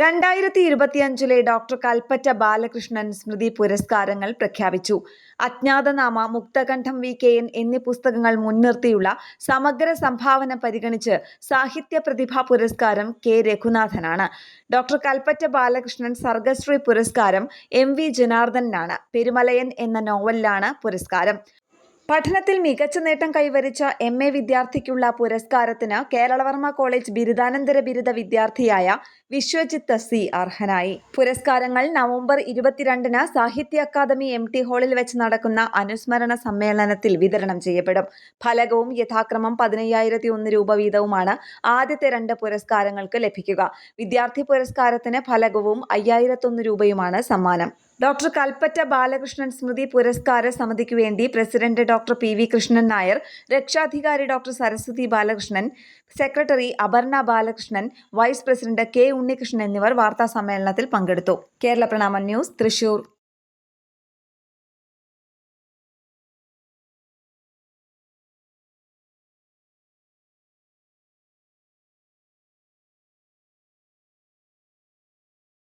രണ്ടായിരത്തി ഇരുപത്തിയഞ്ചിലെ ഡോക്ടർ കൽപ്പറ്റ ബാലകൃഷ്ണൻ സ്മൃതി പുരസ്കാരങ്ങൾ പ്രഖ്യാപിച്ചു. അജ്ഞാതനാമ മുക്തകണ്ഠം വി കെ എൻ എന്നീ പുസ്തകങ്ങൾ മുൻനിർത്തിയുള്ള സമഗ്ര സംഭാവന പരിഗണിച്ച് സാഹിത്യ പ്രതിഭാ പുരസ്കാരം കെ രഘുനാഥനാണ്. ഡോക്ടർ കൽപ്പറ്റ ബാലകൃഷ്ണൻ സർഗശ്രീ പുരസ്കാരം എം വി ജനാർദ്ദനാണ്. പെരുമലയൻ എന്ന നോവലിലാണ് പുരസ്കാരം. പഠനത്തിൽ മികച്ച നേട്ടം കൈവരിച്ച എം. എ. വിദ്യാർത്ഥിക്കുള്ള പുരസ്കാരത്തിന് കേരളവർമ്മ കോളേജ് ബിരുദാനന്തര ബിരുദ വിദ്യാർത്ഥിയായ വിശ്വജിത്ത് സി. അർഹനായി. പുരസ്കാരങ്ങൾ നവംബർ ഇരുപത്തിരണ്ടിന് സാഹിത്യ അക്കാദമി എം. ടി ഹാളിൽ വെച്ച് നടക്കുന്ന അനുസ്മരണ സമ്മേളനത്തിൽ വിതരണം ചെയ്യപ്പെടും. ഫലകവും യഥാക്രമം പതിനയ്യായിരത്തി ഒന്ന് രൂപ വീതവുമാണ് ആദ്യത്തെ രണ്ട് പുരസ്കാരങ്ങൾക്ക് ലഭിക്കുക. വിദ്യാർത്ഥി പുരസ്കാരത്തിന് ഫലകവും അയ്യായിരത്തൊന്ന് രൂപയുമാണ് സമ്മാനം. ഡോക്ടർ കൽപ്പറ്റ ബാലകൃഷ്ണൻ സ്മൃതി പുരസ്കാര സമിതിക്ക് വേണ്ടി president doctor P V Krishnan Nair രക്ഷാധികാരി doctor Saraswathi Balakrishnan secretary Aparna Balakrishnan vice president K Unnikrishnan എന്നിവർ വാർത്താ സമ്മേളനത്തിൽ പങ്കെടുത്തു. കേരള പ്രണാമൻ ന്യൂസ് തൃശൂർ.